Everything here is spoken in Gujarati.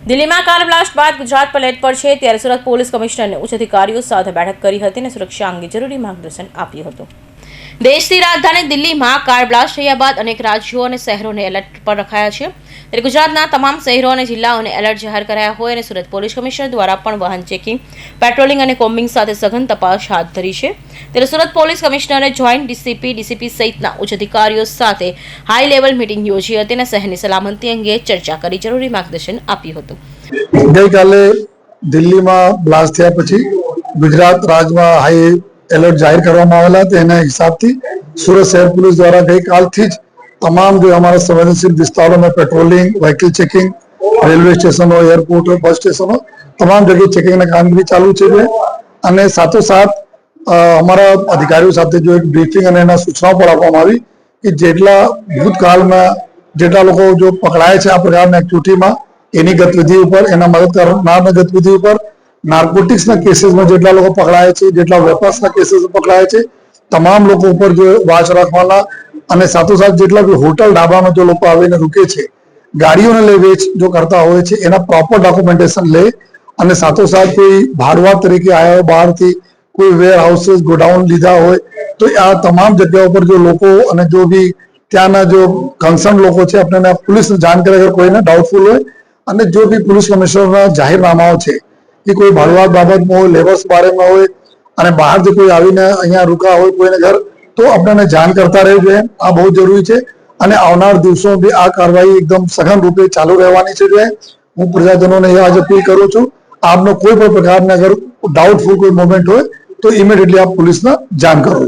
દિલ્હીમાં કાર બ્લાસ્ટ બાદ ગુજરાત પલેટ પર છે ત્યારે સુરત પોલીસ કમિશનરને ઉચ્ચ અધિકારીઓ સાથે બેઠક કરી હતી અને સુરક્ષા અંગે જરૂરી માર્ગદર્શન આપ્યું હતું. દેશની રાજધાની દિલ્હીમાં કાર બ્લાસ્ટ થયા બાદ અનેક રાજ્યો અને શહેરોને એલર્ટ પર રખાયા છે. ત્યારે ગુજરાતના તમામ શહેરો અને જિલ્લાઓને એલર્ટ જાહેર કરાયા હોય અને સુરત પોલીસ કમિશનર દ્વારા પણ વાહન ચેકિંગ, પેટ્રોલિંગ અને કોમ્બિંગ સાથે સઘન તપાસ હાથ ધરી છે. ત્યારે સુરત પોલીસ કમિશનરે જોઈન્ટ ડીસીપી ડીસીપી સહિતના ઉચ્ચ અધિકારીઓ સાથે હાઈ લેવલ મિટિંગ યોજી હતી અને શહેરની સલામતી અંગે ચર્ચા કરી જરૂરી માર્ગદર્શન આપ્યું હતું. ગઈકાલે દિલ્હીમાં બ્લાસ્ટ થયા પછી ગુજરાત રાજ્યમાં હાઈ એલર્ટ જાહેર કરવામાં આવેલા હતા. એના હિસાબથી સુરત શહેર પોલીસ દ્વારા ગઈકાલથી જ તમામ જે અમારા સંવેદનશીલ વિસ્તારોમાં પેટ્રોલિંગ વ્હીકલ ચેકિંગ રેલવે સ્ટેશનો એરપોર્ટ બસ સ્ટેશનો તમામ જગ્યાએ ચેકિંગની કામગીરી ચાલુ છે અને સાથોસાથ અમારા અધિકારીઓ સાથે જો એક બ્રીફિંગ અને એના સૂચનાઓ પણ આપવામાં આવી કે જેટલા ભૂતકાળમાં જેટલા લોકો જો પકડાય છે આ પ્રકારની એક્ટિવિટીમાં એની ગતિવિધિ ઉપર, એના મદદ કરનારની ગતિવિધિ ઉપર નાર્કોટિક્સના કેસીસમાં જેટલા લોકો પકડાયા છે, જેટલા વેપાસના કેસીસ પકડાય છે, તમામ લોકો ઉપર જો વાચ રાખવાના અને સાથોસાથ જેટલા બી હોટલ ઢાબામાં જો લોકો આવીને રૂકે છે, ગાડીઓને લઈ વેચ જો કરતા હોય છે, એના પ્રોપર ડોક્યુમેન્ટેશન લે અને સાથોસાથ કોઈ ભાડવા તરીકે આવ્યા હોય, બહારથી કોઈ વેર હાઉસીસ ગોડાઉન લીધા હોય, તો આ તમામ જગ્યા ઉપર જો લોકો અને જો બી ત્યાંના જો કન્સર્ન લોકો છે, આપણને પોલીસને જાણ કરે, અગર કોઈને ડાઉટફુલ હોય અને જો બી પોલીસ કમિશનરના જાહેરનામાઓ છે કે કોઈ ભણવા બાબતમાં હોય લેબર્સ બારેમાં હોય અને બહારથી કોઈ આવીને અહીંયા રૂકા હોય કોઈને ઘર, તો આપણને જાણ કરતા રહેવું જોઈએ આ બહુ જરૂરી છે. અને આવનાર દિવસો બી આ કાર્યવાહી એકદમ સઘન રૂપે ચાલુ રહેવાની છે જોઈએ હું પ્રજાજનોને એ આજ અપીલ કરું છું, આપનો કોઈ પણ પ્રકારના અગર ડાઉટફુલ કોઈ મોમેન્ટ હોય, તો ઇમિડિયેટલી આપ પોલીસને જાણ કરો.